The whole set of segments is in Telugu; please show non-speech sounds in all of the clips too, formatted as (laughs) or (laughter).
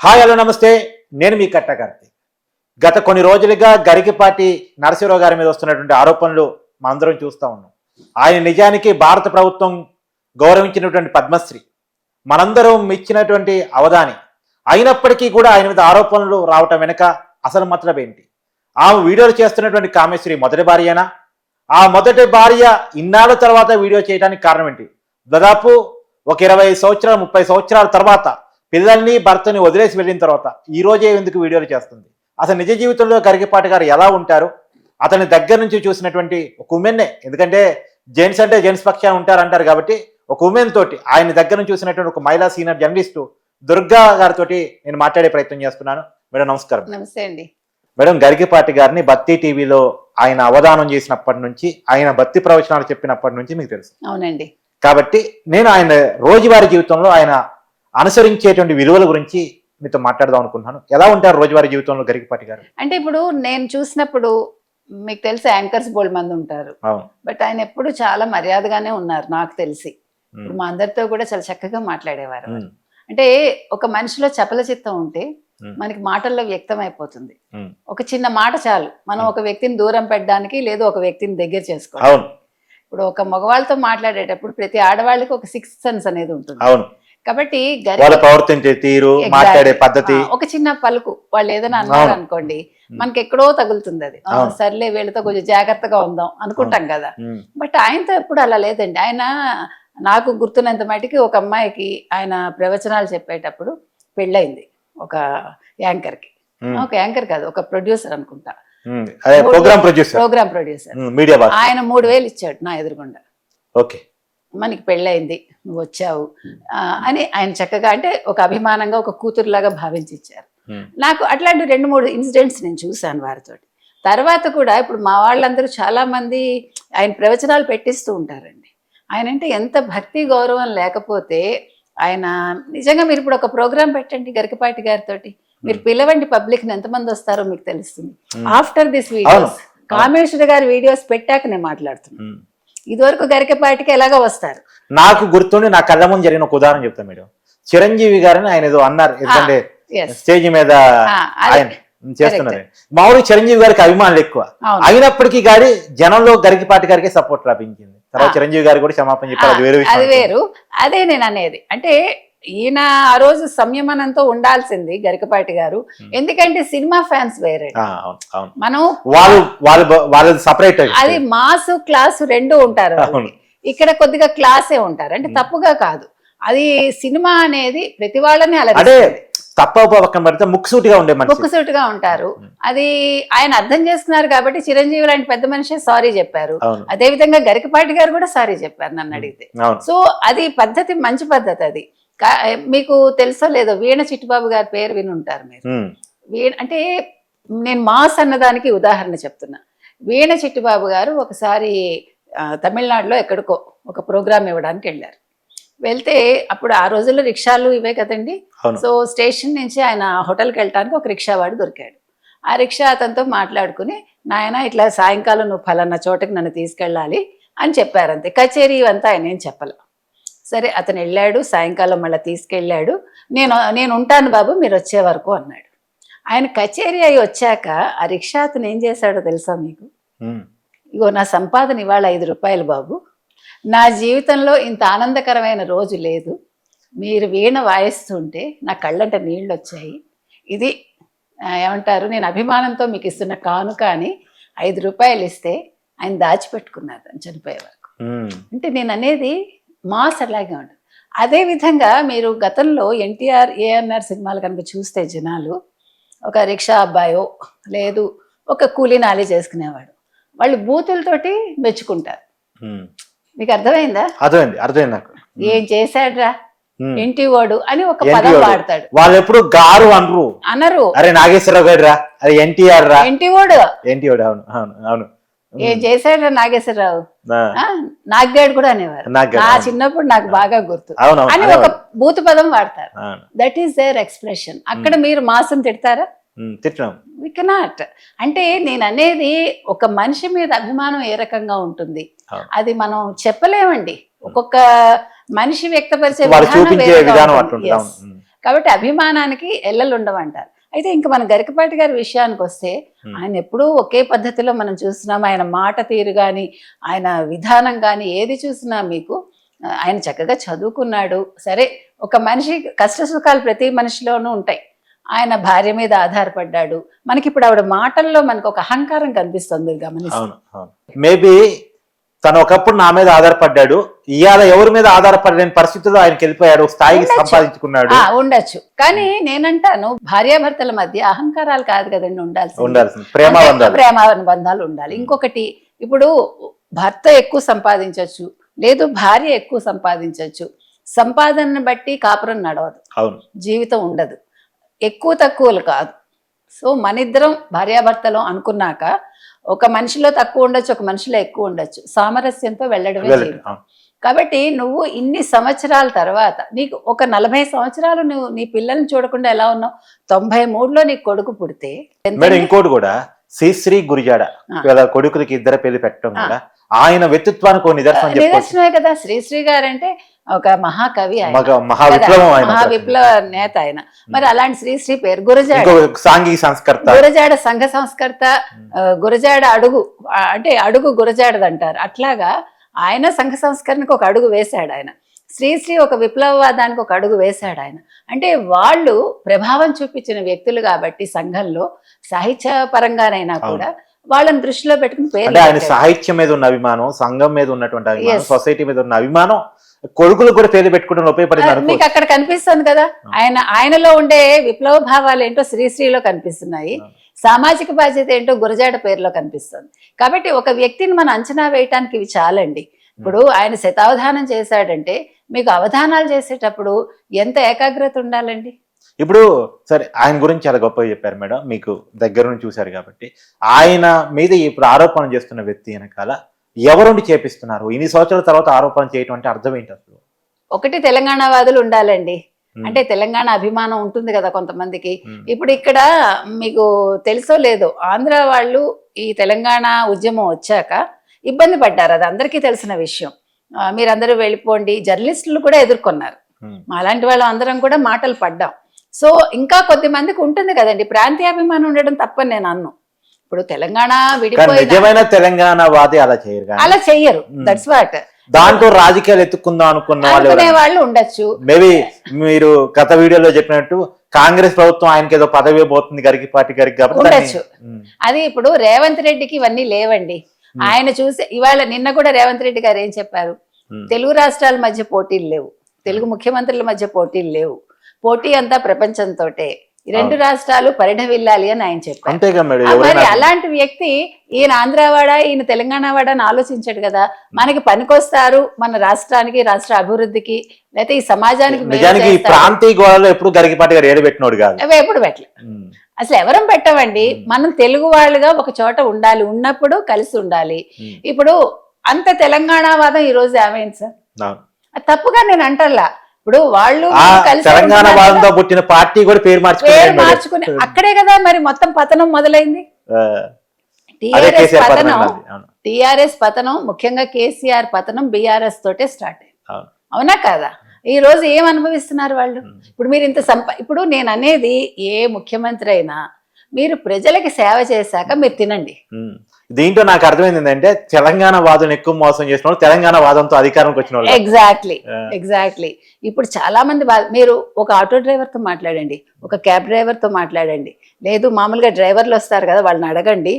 హాయ్ హలో నమస్తే. నేను మీ కట్టకార్తి గత కొన్ని రోజులుగా గరికిపాటి నరసింహరావు గారి మీద వస్తున్నటువంటి ఆరోపణలు మనందరం చూస్తూ ఉన్నాం. ఆయన నిజానికి భారత ప్రభుత్వం గౌరవించినటువంటి పద్మశ్రీ. మనందరం ఇచ్చినటువంటి అవధాని. అయినప్పటికీ కూడా ఆయన మీద ఆరోపణలు రావటం వెనుక అసలు మతలబ్ ఏంటి? ఆమె వీడియోలు చేస్తున్నటువంటి కామేశ్వరి మొదటి భార్యనా? ఆ మొదటి భార్య ఇన్నాళ్ళ తర్వాత వీడియో చేయడానికి కారణం ఏంటి? దాదాపు ఒక ఇరవై సంవత్సరాలు ముప్పై సంవత్సరాల తర్వాత పిల్లల్ని భర్తని వదిలేసి వెళ్ళిన తర్వాత ఈ రోజే ఎందుకు వీడియోలు చేస్తుంది? అసలు నిజ జీవితంలో గరికపాటి గారు ఎలా ఉంటారు? అతని దగ్గర నుంచి చూసినటువంటి ఒక ఉమెన్నే ఎందుకంటే జెంట్స్ అంటే జెంట్స్ పక్షాన ఉంటారంటారు కాబట్టి ఒక ఉమెన్ తోటి ఆయన దగ్గర నుంచి చూసినటువంటి ఒక మహిళా సీనియర్ జర్నలిస్టు దుర్గా గారితో నేను మాట్లాడే ప్రయత్నం చేస్తున్నాను. మేడం నమస్కారం. నమస్తే అండి. మేడం గరికిపాటి గారిని భక్తి టీవీలో ఆయన అవధానం చేసినప్పటి నుంచి ఆయన భక్తి ప్రవచనాలు చెప్పినప్పటి నుంచి మీకు తెలుసు. అవునండి. కాబట్టి నేను ఆయన రోజువారీ జీవితంలో ఆయన అనుసరించేటువంటి విలువల గురించి మీతో మాట్లాడదాం అనుకుంటున్నాను. ఎలా ఉంటారు రోజువారీ జీవితంలో గరికిపాటి గారు? అంటే ఇప్పుడు నేను చూసినప్పుడు మీకు తెలిసి యాంకర్స్ బోల్డ్ మంది ఉంటారు. బట్ ఆయన ఎప్పుడు చాలా మర్యాదగానే ఉన్నారు నాకు తెలిసి. మా అందరితో కూడా చాలా చక్కగా మాట్లాడేవారు అంటే ఒక మనిషిలో చపల చిత్తం ఉంటే మనకి మాటల్లో వ్యక్తం అయిపోతుంది. ఒక చిన్న మాట చాలు. మనం. ఒక వ్యక్తిని దూరం పెట్టడానికి లేదు ఒక వ్యక్తిని దగ్గర చేసుకోవాలి అవును. ఇప్పుడు ఒక మగవాళ్ళతో మాట్లాడేటప్పుడు ప్రతి ఆడవాళ్ళకి ఒక సిక్స్ సెన్స్ అనేది ఉంటుంది. అవును. కాబట్టి వాళ్ళ ప్రవర్తించే తీరు. మాట్లాడే పద్ధతి. ఒక చిన్న పలుకు వాళ్ళు ఏదైనా అన్నారు. అనుకోండి మనకి ఎక్కడో తగులుతుంది అది. సర్లే వీళ్ళతో కొంచెం జాగ్రత్తగా ఉందాం అనుకుంటాం కదా. బట్ ఆయనతో ఎప్పుడు అలా లేదండి. ఆయన నాకు గుర్తున్నంత మటుకి ఒక అమ్మాయికి ఆయన ప్రవచనాలు చెప్పేటప్పుడు పెళ్ళయింది ఒక యాంకర్కి. ఒక యాంకర్ కాదు ఒక ప్రొడ్యూసర్ అనుకుంటా. Program producer. Program producer. Media ఆయన మూడు వేలు ఇచ్చాడు నా ఎదురుగుండా. ఓకే. మనకి పెళ్ళయింది నువ్వు వచ్చావు. ఆ, అని ఆయన చక్కగా అంటే ఒక అభిమానంగా ఒక కూతురులాగా భావించి ఇచ్చారు ఉమ్, నాకు అట్లాంటి రెండు మూడు ఇన్సిడెంట్స్ నేను చూశాను వారితోటి. తర్వాత కూడా ఇప్పుడు మా వాళ్ళందరూ చాలా మంది ఆయన ప్రవచనాలు పెట్టిస్తూ ఉంటారండి. ఆయన అంటే ఎంత భక్తి గౌరవం లేకపోతే ఆయన నిజంగా మీరు ఇప్పుడు ఒక ప్రోగ్రామ్ పెట్టండి గరికపాటి గారితోటి. మీరు పిలవండి పబ్లిక్ ఎంతమంది వస్తారో మీకు తెలుస్తుంది. ఆఫ్టర్ దిస్ వీడియోస్ కామేశ్వర గారి వీడియోస్ పెట్టాక నేను మాట్లాడుతున్నాను. ఇదివరకు గరికపాటికి ఎలాగో వస్తారు. నాకు గుర్తుండి నా కళ్ళ ముందు జరిగిన ఒక ఉదాహరణ చెప్తాను మేడం చిరంజీవి గారిని ఆయన ఏదో అన్నారు. ఎందుకంటే స్టేజ్ మీద ఆయన చేస్తున్నారు మామూలు చిరంజీవి గారికి అభిమానులు ఎక్కువ. అయినప్పటికీ గారి జనంలో గరికిపాటి గారికి సపోర్ట్ లభించింది తర్వాత. చిరంజీవి గారు కూడా క్షమాపణ చెప్పారు అది వేరే విషయం అది వేరు. అదే నేను అనేది. అంటే ఈయన ఆ రోజు సంయమనంతో ఉండాల్సింది గరికపాటి గారు. ఎందుకంటే సినిమా ఫ్యాన్స్ వేరే. మనం వాళ్ళు వాళ్ళు వాళ్ళు సపరేట్ అది మాసు క్లాసు రెండు ఉంటారు ఇక్కడ కొద్దిగా క్లాసే ఉంటారు. అంటే. తప్పుగా కాదు. అది సినిమా అనేది ప్రతి వాళ్ళని అలా తప్ప పక్కన పడితే ముక్కుసూటిగా ఉండే మనిషి. ముక్కుసూటిగా ఉంటారు. అది ఆయన అర్థం చేసుకున్నారు కాబట్టి చిరంజీవి లాంటి పెద్ద మనిషి సారీ చెప్పారు. అదే విధంగా గరికపాటి గారు కూడా సారీ చెప్పారు నన్ను అడిగితే. సో అది పద్ధతి మంచి పద్ధతి అది. మీకు తెలుసో లేదో వీణ చిట్టుబాబు గారి పేరు విని ఉంటారు మీరు వీణ అంటే నేను మాస్ అన్నదానికి ఉదాహరణ చెప్తున్నా. వీణ చిట్టుబాబు గారు ఒకసారి తమిళనాడులో ఎక్కడికో ఒక ప్రోగ్రామ్ ఇవ్వడానికి వెళ్ళారు. వెళ్తే అప్పుడు ఆ రోజుల్లో రిక్షాలు ఇవే కదండి. సో స్టేషన్ నుంచి ఆయన హోటల్కి వెళ్ళటానికి ఒక రిక్షా వాడు దొరికాడు. ఆ రిక్షా అతనితో మాట్లాడుకుని నాయన ఇట్లా సాయంకాలం నువ్వు ఫలానా చోటకి నన్ను తీసుకెళ్ళాలి అని చెప్పారు అంతే కచేరీ ఇవంతా ఆయన ఏం చెప్పాల. సరే అతను వెళ్ళాడు సాయంకాలం మళ్ళీ తీసుకెళ్ళాడు. నేను నేను ఉంటాను బాబు మీరు వచ్చే వరకు అన్నాడు. ఆయన కచేరీ అయి వచ్చాక ఆ రిక్షా అతను ఏం చేశాడో తెలుసా మీకు? ఇగో నా సంపాదన ఇవాళ ఐదు రూపాయలు బాబు. నా జీవితంలో ఇంత ఆనందకరమైన రోజు లేదు. మీరు వీణ వాయిస్తుంటే నా కళ్ళంట నీళ్ళు వచ్చాయి. ఇది ఏమంటారు నేను అభిమానంతో మీకు ఇస్తున్న కానుక అని ఐదు రూపాయలు ఇస్తే ఆయన దాచిపెట్టుకున్నారు అని చనిపోయే వరకు. అంటే నేను అనేది మాస్ అలాగే ఉంటుంది అదే విధంగా మీరు గతంలో ఎన్టీఆర్ ఏఎన్ఆర్ సినిమాలు కనుక చూస్తే జనాలు ఒక రిక్షా అబ్బాయో లేదు ఒక కూలీ నాలి చేసుకునేవాడు. వాళ్ళు బూతులతోటి మెచ్చుకుంటారు. మీకు అర్థమైందా? అర్థమైంది అర్థమైంది నాకు. ఏం చేశాడ్రా. ఇంటి వాడు అని ఒక పదం వాడు? వాడతాడు. వాళ్ళు ఎప్పుడు గారు అనరు. అనరు. అరే నాగేశ్వరరావు గారు రా అరే ఎన్టీఆర్ రా ఇంటి వాడు ఎన్టీఆర్ అవును అవును అవును. ఏం చేశాడ్రా నాగేశ్వరరావు? నాగ్గాడు కూడా అనేవారు. నా. చిన్నప్పుడు నాకు బాగా గుర్తు. అని ఒక. బూతు పదం వాడతారు. దట్ ఈస్ దేర్ ఎక్స్ప్రెషన్ అక్కడ మీరు మాసం తిడతారా? వి కెనాట్ అంటే నేను అనేది ఒక మనిషి మీద అభిమానం ఏ రకంగా ఉంటుంది. అది మనం చెప్పలేమండి. ఒక్కొక్క మనిషి వ్యక్తపరిచే విధానం కాబట్టి అభిమానానికి ఎల్లలు ఉండవంటారు. అయితే ఇంకా మన గరికపాటి గారి విషయానికి వస్తే. ఆయన ఎప్పుడూ ఒకే పద్ధతిలో మనం చూస్తున్నాం. ఆయన మాట తీరు కానీ ఆయన విధానం కానీ ఏది చూసినా మీకు ఆయన చక్కగా చదువుకున్నాడు. సరే ఒక మనిషి కష్ట సుఖాలు ప్రతి మనిషిలోనూ ఉంటాయి. ఆయన భార్య మీద ఆధారపడ్డాడు. మనకి ఇప్పుడు ఆవిడ మాటల్లో మనకు ఒక అహంకారం కనిపిస్తుంది. గమనిస్తే. మేబీ తను ఒకప్పుడు నా మీద ఆధారపడ్డాడు. ఇవాళ ఎవరి మీద ఆధారపడలేని పరిస్థితుల్లో ఆయనకి వెళ్ళిపోయాడు స్థాయికి. సంపాదించుకున్నాడు. ఉండొచ్చు. కానీ నేనంటాను భార్యాభర్తల మధ్య అహంకారాలు కాదు కదండి ఉండాల్సింది. ఉండాల్సింది. ప్రేమ అంటే బంధాలు. ప్రేమ బంధాలు ఉండాలి. ఇంకొకటి ఇప్పుడు భర్త ఎక్కువ సంపాదించవచ్చు లేదు భార్య ఎక్కువ సంపాదించవచ్చు సంపాదనను బట్టి కాపురం నడవదు. అవును. జీవితం ఉండదు. ఎక్కువ తక్కువలు కాదు. సో మన ఇద్దరం భార్యాభర్తలు అనుకున్నాక ఒక మనిషిలో తక్కువ ఉండొచ్చు ఒక మనిషిలో ఎక్కువ ఉండొచ్చు. సామరస్యంతో వెళ్ళడమే. కాబట్టి నువ్వు ఇన్ని సంవత్సరాల తర్వాత నీకు ఒక నలభై సంవత్సరాలు నువ్వు నీ పిల్లల్ని చూడకుండా ఎలా ఉన్నావు? తొంభై మూడులో నీ కొడుకు పుడితే ఇంకోటి కూడా శ్రీశ్రీ గురిజాడ కొడుకులకి ఇద్దరు పెళ్ళి పెట్టడం. కూడా ఆయన వ్యక్తిత్వానికి నిదర్శనమే కదా శ్రీశ్రీ గారు అంటే ఒక మహాకవి మహా విప్లవం నేత ఆయన. మరి అలాంటి శ్రీశ్రీ పేరు గురజాడ. సాంఘిక సంస్కర్త. గురజాడ సంఘ సంస్కర్త గురజాడ అడుగు అంటే అడుగు గురజాడది అంటారు అట్లాగా ఆయన సంఘ సంస్కరణకు ఒక అడుగు వేశాడు ఆయన. శ్రీశ్రీ ఒక విప్లవవాదానికి ఒక అడుగు వేశాడు ఆయన. అంటే వాళ్ళు ప్రభావం చూపించిన వ్యక్తులు కాబట్టి సంఘంలో సాహిత్య పరంగానైనా కూడా వాళ్ళని దృష్టిలో పెట్టుకుని పేరు ఆయన. సాహిత్యం మీద ఉన్న అభిమానం సంఘం మీద ఉన్నటువంటి అభిమానం. సొసైటీ మీద ఉన్న అభిమానం కొడుకులు కూడా పేరు పెట్టుకోవడం ఉపయోగపడింది మీకు అక్కడ కనిపిస్తుంది కదా. ఆయన ఆయనలో ఉండే విప్లవ భావాలు ఏంటో శ్రీశ్రీలో కనిపిస్తున్నాయి. సామాజిక బాధ్యత ఏంటో గురజాడ పేరులో కనిపిస్తుంది. కాబట్టి ఒక వ్యక్తిని మనం అంచనా వేయటానికి ఇవి చాలండి. ఇప్పుడు ఆయన శతావధానం చేశాడంటే మీకు అవధానాలు చేసేటప్పుడు ఎంత ఏకాగ్రత ఉండాలండి? ఇప్పుడు సరే ఆయన గురించి చాలా గొప్పగా చెప్పారు మేడం. మీకు దగ్గర నుంచి చూశారు కాబట్టి. ఆయన మీద ఇప్పుడు ఆరోపణ చేస్తున్న వ్యక్తి వెనకాల ఎవరుండి చేపిస్తున్నారు? ఇన్ని సంవత్సరాల తర్వాత ఆరోపణ చేయటం అంటే అర్థం ఏంటి అసలు? ఒకటి తెలంగాణ వాదులు ఉండాలండి. అంటే తెలంగాణ అభిమానం ఉంటుంది కదా కొంతమందికి. ఇప్పుడు ఇక్కడ మీకు తెలుసో లేదో ఆంధ్ర వాళ్ళు ఈ తెలంగాణ ఉద్యమం వచ్చాక ఇబ్బంది పడ్డారు. అది అందరికీ తెలిసిన విషయం. మీరందరూ వెళ్ళిపోండి. జర్నలిస్టులు కూడా ఎదుర్కొన్నారు. అలాంటి వాళ్ళం అందరం కూడా మాటలు పడ్డాం. సో ఇంకా కొద్ది మందికి ఉంటుంది కదండి. ప్రాంతీయాభిమానం ఉండడం తప్పని నేను అన్ను. ఇప్పుడు తెలంగాణ నిజమైన తెలంగాణ వాది అలా చేయరు అలా చెయ్యరు. దట్స్ వాట్ దాంట్లో రాజకీయాలు ఎత్తుకుందాం అనుకున్న వాళ్ళు ఉండొచ్చు. మేబీ మీరు గత వీడియోలో చెప్పినట్టు కాంగ్రెస్ ప్రభుత్వం ఆయనకి ఏదో పదవి పోతుంది గరికి పార్టీ గారికి ఉండొచ్చు. అది ఇప్పుడు రేవంత్ రెడ్డికి ఇవన్నీ లేవండి. ఆయన చూసి ఇవాళ నిన్న కూడా రేవంత్ రెడ్డి గారు ఏం చెప్పారు? తెలుగు రాష్ట్రాల మధ్య పోటీలు లేవు. తెలుగు ముఖ్యమంత్రుల మధ్య పోటీలు లేవు. పోటీ అంతా ప్రపంచంతోటే. ఈ రెండు రాష్ట్రాలు పరిఢవిల్లాలి అని ఆయన చెప్పారు. మరి అలాంటి వ్యక్తి ఈయన ఆంధ్రావాడ ఈయన తెలంగాణ వాడ అని ఆలోచించాడు కదా. మనకి పనికొస్తారు మన రాష్ట్రానికి రాష్ట్ర అభివృద్ధికి లేకపోతే ఈ సమాజానికి. ప్రాంతీయ గోడలో ఎప్పుడు గరికపాటి గారు ఏడబెట్టినోడు కాదు. అవి ఎప్పుడు పెట్టలే. అసలు ఎవరం పెట్టవండి. మనం తెలుగు వాళ్ళుగా ఒక చోట ఉండాలి ఉన్నప్పుడు కలిసి ఉండాలి. ఇప్పుడు అంత తెలంగాణ వాదం ఈ రోజు ఏమైంది సార్ తప్పుగా నేను అంటల్లా. ఇప్పుడు వాళ్ళు తెలంగాణ కదా, పుట్టిన పార్టీ కూడా పేరు మార్చుకున్నారు మార్చుకుని అక్కడే కదా మరి మొత్తం పతనం మొదలైంది. టిఆర్ఎస్ పతనం టిఆర్ఎస్ పతనం ముఖ్యంగా కేసీఆర్ పతనం బీఆర్ఎస్ తోటే స్టార్ట్ అయింది. అవును. కాదా? ఈ రోజు ఏం అనుభవిస్తున్నారు వాళ్ళు? ఇప్పుడు మీరు ఇంత సంప ఇప్పుడు నేను అనేది ఏ ముఖ్యమంత్రి అయినా మీరు ప్రజలకి సేవ చేశాక మీరు తినండి. దీంట్లో నాకు అర్థమైంది ఏంటంటే తెలంగాణ వాదం ఎక్కువ మోసం చేసిన వాళ్ళు తెలంగాణ వాదంతో అధికారంకి వచ్చిన వాళ్ళు. ఎగ్జాక్ట్లీ ఎగ్జాక్ట్లీ ఇప్పుడు చాలా మంది మీరు ఒక ఆటో డ్రైవర్తో మాట్లాడండి ఒక క్యాబ్ డ్రైవర్తో మాట్లాడండి. లేదు మామూలుగా డ్రైవర్లు వస్తారు కదా వాళ్ళని అడగండి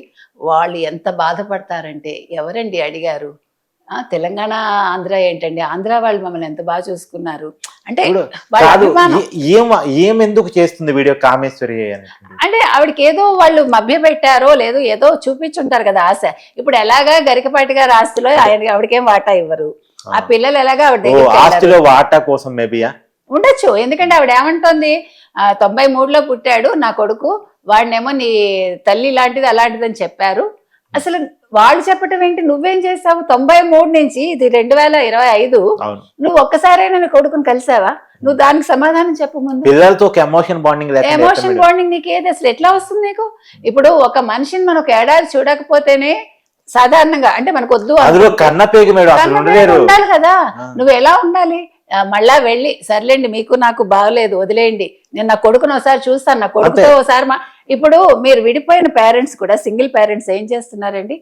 వాళ్ళు ఎంత బాధపడతారంటే ఎవరండి అడిగారు? తెలంగాణ ఆంధ్ర ఏంటండి? ఆంధ్ర వాళ్ళు మమ్మల్ని ఎంత బాగా చూసుకున్నారు. అంటే. ఏ- ఎందుకు చేస్తుంది వీడియో కామేశ్వరి? అంటే ఆవిడకి ఏదో వాళ్ళు మభ్య పెట్టారో లేదో ఏదో చూపించుంటారు కదా ఆశ. ఇప్పుడు ఎలాగా గరికపాటి గారి ఆస్తిలో ఆయన ఆవిడకేం వాటా ఇవ్వరు? ఆ పిల్లలు ఎలాగా ఆవిడ. ఆస్తిలో వాటా కోసం మేబీయా ఉండొచ్చు. ఎందుకంటే ఆవిడ ఏమంటోంది? ఆ, తొంభై మూడులో పుట్టాడు నా కొడుకు. వాడినేమో నీ తల్లి లాంటిది అలాంటిది అని చెప్పారు. అసలు వాళ్ళు చెప్పటం ఏంటి? నువ్వేం చేసావు తొంభై మూడు నుంచి ఇది రెండు వేల ఇరవై ఐదు. నువ్వు ఒక్కసారైనా నీ కొడుకుని కలిసావా? నువ్వు దానికి సమాధానం చెప్పు ముందు. పిల్లలతో ఎమోషన్ బాండింగ్ ఎమోషన్? బాండింగ్ నీకు ఏది? అసలు ఎట్లా వస్తుంది నీకు? ఇప్పుడు ఒక మనిషిని మనం ఒక ఏడాది చూడకపోతేనే సాధారణంగా అంటే మనకు వద్దు ఉండాలి కదా. నువ్వు ఎలా ఉండాలి? మళ్ళా వెళ్ళి సర్లేండి మీకు నాకు బాగలేదు వదిలేయండి. నేను నా కొడుకును ఒకసారి చూస్తాను నా కొడుకుతో ఒకసారి మా ఇప్పుడు మీరు విడిపోయిన పేరెంట్స్ కూడా సింగిల్ పేరెంట్స్ ఏం చేస్తున్నారండి?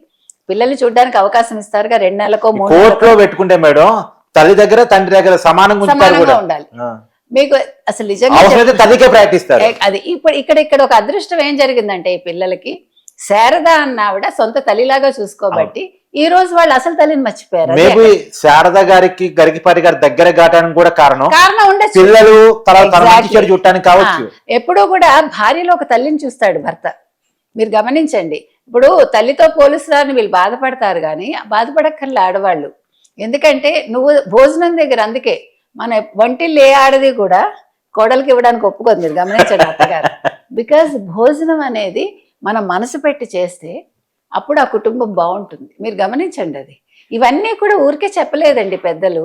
పిల్లల్ని చూడడానికి అవకాశం ఇస్తారుగా? రెండు నెలలకో కోర్టులో పెట్టుకుంటే మేడం తల్లి దగ్గర తండ్రి దగ్గర సమానంగా ఉండాలి. మీకు అసలు నిజంగా తల్లికే ప్రయత్నిస్తారు. అది ఇప్పుడు ఇక్కడ ఇక్కడ ఒక అదృష్టం ఏం జరిగిందంటే ఈ పిల్లలకి శారద అన్న ఆవిడ సొంత తల్లిలాగా చూసుకోబట్టి ఈ రోజు వాళ్ళు అసలు తల్లిని మర్చిపోయారు. మేబీ శారద గారికి గరికిపాటి గారి దగ్గర కావడానికి కూడా కారణం కారణం ఉండొచ్చు. పిల్లలు చూడటానికి కావచ్చు. ఎప్పుడూ కూడా భార్యలో ఒక తల్లిని చూస్తాడు భర్త. మీరు గమనించండి. ఇప్పుడు తల్లితో పోలుస్తారని వీళ్ళు బాధపడతారు కానీ బాధపడక్కర్లే ఆడవాళ్ళు. ఎందుకంటే నువ్వు భోజనం దగ్గర అందుకే మన వంటిల్లు ఏ ఆడది కూడా కోడలికి ఇవ్వడానికి ఒప్పుకోదు. మీరు గమనించండి అత్తగారు. (laughs) బికాజ్ భోజనం అనేది మనం మనసు పెట్టి చేస్తే అప్పుడు ఆ కుటుంబం బాగుంటుంది. మీరు గమనించండి అది. ఇవన్నీ కూడా ఊరికే చెప్పలేదండి పెద్దలు.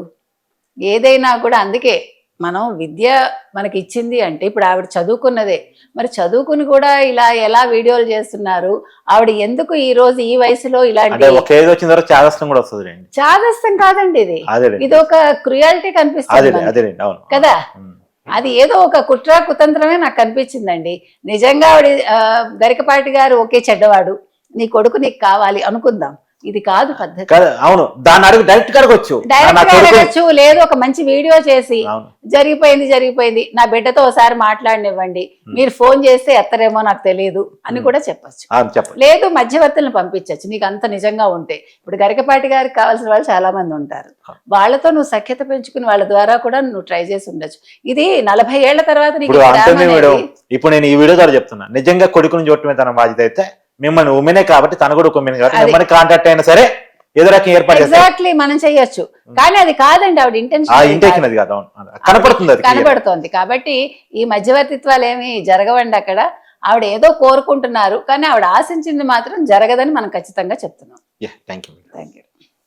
ఏదైనా కూడా అందుకే మనం విద్య మనకి ఇచ్చింది అంటే ఇప్పుడు ఆవిడ చదువుకున్నదే. మరి చదువుకుని కూడా ఇలా ఎలా వీడియోలు చేస్తున్నారు? ఆవిడ ఎందుకు ఈ రోజు ఈ వయసులో ఇలాంటి చాదస్తం కూడా వస్తుంది రండి చాదస్తం కాదండి ఇది. ఇది ఒక క్రుయాలిటీ కనిపిస్తుంది కదా. అది ఏదో ఒక కుట్ర కుతంత్రమే నాకు కనిపించిందండి నిజంగా ఆవిడ గరికపాటి గారు ఒకే చెడ్డవాడు. నీ కొడుకు నీకు కావాలి అనుకుందాం. ఇది కాదు పద్ధతి. అవును. దాన్ని అడుగు డైరెక్ట్గా అడగొచ్చు. నా డైరెక్ట్ అడగచ్చు లేదు ఒక మంచి వీడియో చేసి జరిగిపోయింది జరిగిపోయింది. నా బిడ్డతో ఒకసారి మాట్లాడనివ్వండి. మీరు ఫోన్ చేస్తే ఎత్తరేమో నాకు తెలియదు అని కూడా చెప్పొచ్చు. లేదు మధ్యవర్తులను పంపించవచ్చు నీకు అంత నిజంగా ఉంటే. ఇప్పుడు గరికపాటి గారికి కావాల్సిన వాళ్ళు చాలా మంది ఉంటారు వాళ్ళతో నువ్వు సఖ్యత పెంచుకుని వాళ్ళ ద్వారా కూడా నువ్వు ట్రై చేసి ఉండొచ్చు. ఇది నలభై ఏళ్ళ తర్వాత నీకు ఇప్పుడు నేను ఈ వీడియో ద్వారా చెప్తున్నా. నిజంగా కొడుకుని చూడటమే తన బాధ్యత అయితే మిమ్మల్ని ఉమెనే కాబట్టి తన కూడా ఒక ఉమెన్ కాబట్టి. మిమ్మల్ని కాంటాక్ట్ అయినా సరే ఏదో రకం ఏర్పాటు ఎగ్జాక్ట్లీ మనం చెయ్యొచ్చు కానీ అది కాదండి ఆవిడ ఇంటెన్షన్ ఇంటెన్షన్ అది కాదు అవును. కనపడుతుంది అది. కనబడుతోంది కాబట్టి ఈ మధ్యవర్తిత్వాలు ఏమి జరగవండి అక్కడ ఆవిడ ఏదో కోరుకుంటున్నారు కానీ ఆవిడ ఆశించింది మాత్రం జరగదని మనం ఖచ్చితంగా చెప్తున్నాం Yeah, thank you. Thank you